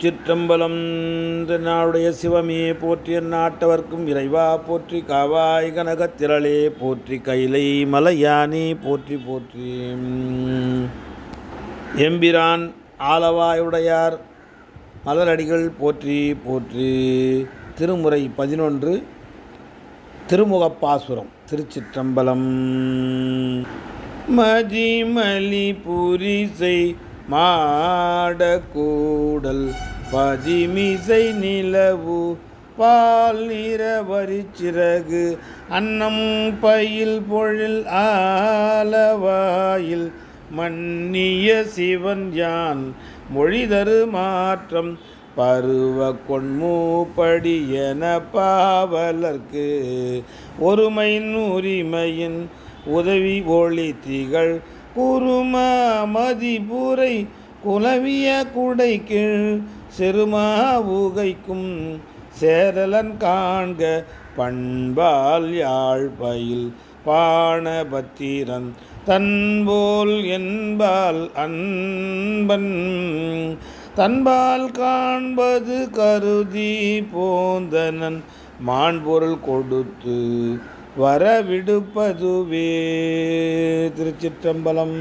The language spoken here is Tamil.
திருச்சிற்றம்பலம் நாளுடைய சிவமே போற்றி நாட்டவர்க்கும் இறைவா போற்றி காவாய் கனகத்திரளே போற்றி கைலை மலையானே போற்றி போற்றி. எம்பிரான் ஆலவாயுடையார் மலரடிகள் போற்றி போற்றி. திருமுறை பதினொன்று திருமுகப்பாசுரம் திருச்சிற்றம்பலம். மதிமலி புரிசை மாடக்கூடல் பதிமிசை நிலவு பால் நிற வரிச்சிறகு அன்னம் பயில் பொழில் ஆலவாயில் மன்னிய சிவன் யான் மொழிதரு மாற்றம் பருவ கொண்மூப்படி என பாவலர்க்கு ஒருமையின் உரிமையின் உதவி ஒளி திகழ் குரும மதிபூரை குலவிய குடை கீழ் சிறுமா உகைக்கும் சேரலன் காண்க பண்பால் யாழ்பயில் பாணபத்திரன் தன்போல் என்பால் அன்பன். தன்பால் காண்பது கருதி போந்தனன். மாண்பொருள் கொடுத்து வரவிடுப்பதுவே. திருச்சிற்றம்பலம்.